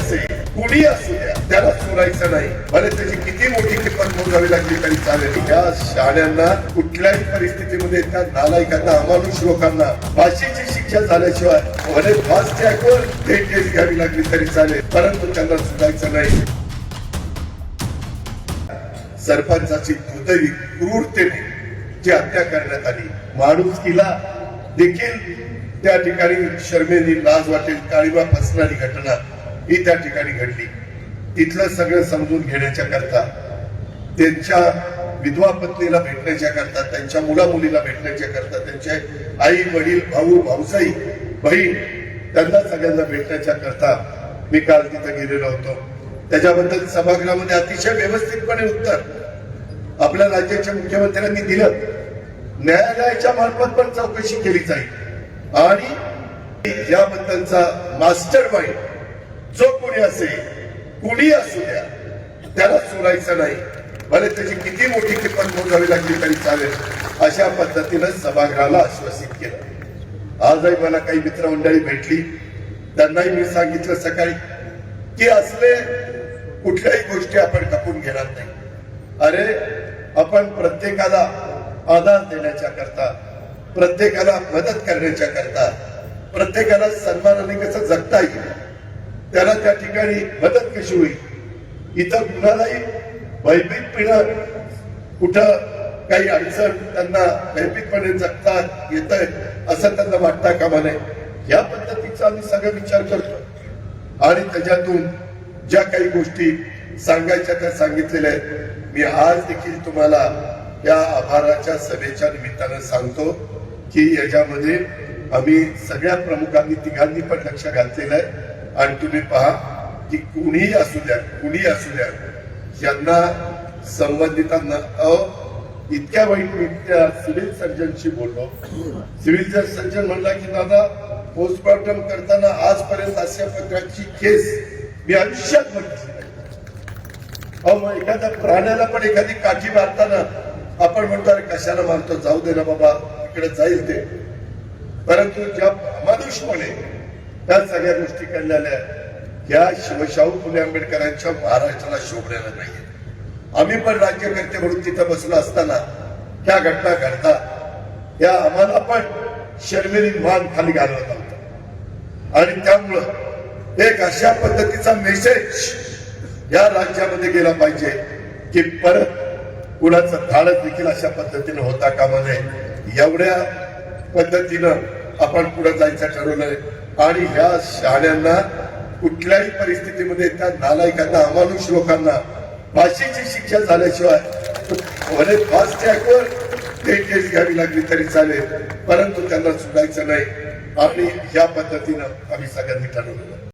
कुणी असू द्या त्याला सोडायचं नाही. भले त्याची किती मोठी किंमत मोजावी लागली तरी चालेल. या शाण्यांना कुठल्याही परिस्थितीमध्ये त्या नालायकांना अमानुष लोकांना फाशीची शिक्षा झाल्याशिवाय भले फास्ट ट्रॅकवर ते केस घ्यावी लागली तरी चालेल. परंतु त्यांना सुधायचं नाही. सरपंचाची दुर्दैवी क्रूरतेने जी हत्या करण्यात आली. माणुसकीला देखील त्या ठिकाणी शर्मेनी लाज वाटेल काळीमा फसणारी घटना. ही त्या ठिकाणी घडली. तिथलं सगळं समजून घेण्याच्या करता त्यांच्या विधवा पत्नीला भेटण्याच्या करता त्यांच्या मुला मुलीला भेटण्याच्या करता त्यांचे आई वडील भाऊ भाऊसाई बहीण त्यांना सगळ्यांना भेटण्याच्या करता मी काल तिथं गेलेलो होतो. त्याच्याबद्दल सभागृहामध्ये अतिशय व्यवस्थितपणे उत्तर आपल्या राज्याच्या मुख्यमंत्र्यांनी दिलं. न्यायालयाच्या मार्फत पण चौकशी केली जाईल. आणि याबद्दलचा मास्टर माइंड जो कोणी असेल कुणी असू द्या त्याला सोडायचं नाही. भले त्याची किती मोठी किंमत मोजावी लागली तरी चालेल अशा पद्धतीनं सभागृहाला आश्वासित केलं. आजही मला काही मित्रमंडळी भेटली. त्यांनाही मी सांगितलं सकाळी की असले कुठल्याही गोष्टी आपण खपून घेणार नाही. अरे आपण प्रत्येकाला आधार देण्याच्या करता प्रत्येकाला मदत करण्याच्या करता प्रत्येकाला सन्मानाने कसं जगता येईल? त्याला त्या ठिकाणी मदत कशी होईल? इथं कुणालाही भयभीत पिणं कुठं काही अडचण त्यांना भयभीतपणे जगता येत असं त्यांना वाटता कामा नये या पद्धतीचा आम्ही सगळं विचार करतो. आणि त्याच्यातून ज्या काही गोष्टी सांगायच्या त्या सांगितलेल्या आहेत मी आज देखील तुम्हाला या आभाराच्या सभेच्या निमित्तानं सांगतो की याच्यामध्ये आम्ही सगळ्या प्रमुखांनी तिघांनी पण लक्ष घातलेलं आहे. आणि तुम्ही पहा की कुणीही असू द्या कुणी असू द्या यांना संबंधितांना अ इतक्या वाईट मी त्या सिव्हिल सर्जनशी बोललो. सिव्हिल सर्जन म्हणला की दादा पोस्टमॉर्टम करताना आजपर्यंत अशा प्रकारची केस मी आयुष्यात बघितली नाही. अहो मग एखाद्या प्राण्याला पण एखादी काठी मारताना आपण म्हणतो अरे कशाला मारतो? जाऊ दे ना बाबा इकडे जाईल ते. परंतु ज्या मानुषपणे त्या सगळ्या गोष्टी घडलेल्या या शिवशाहू फुले आंबेडकरांच्या महाराष्ट्राला शोभलेल्या नाहीये. आम्ही पण राज्यकर्ते म्हणून तिथं बसलो असताना त्या घटना घडतात या आम्हाला पण शर्मिली मान खाली घालवत होता. आणि त्यामुळं एक अशा पद्धतीचा मेसेज या राज्यामध्ये गेला पाहिजे की परत कुणाचं धाडस देखील अशा पद्धतीनं होता कामा नये. एवढ्या पद्धतीनं आपण पुढे जायचं ठरवलंय आणि ह्या शहाण्यांना कुठल्याही परिस्थितीमध्ये त्या नालायकांना अमानुष लोकांना फाशीची शिक्षा झाल्याशिवाय भले फास्ट ट्रॅकवर ते केस घ्यावी लागली तरी चालेल परंतु त्यांना सुटायचं नाही. आणि ह्या पद्धतीनं आम्ही सगळ्यांनी ठरवलेलं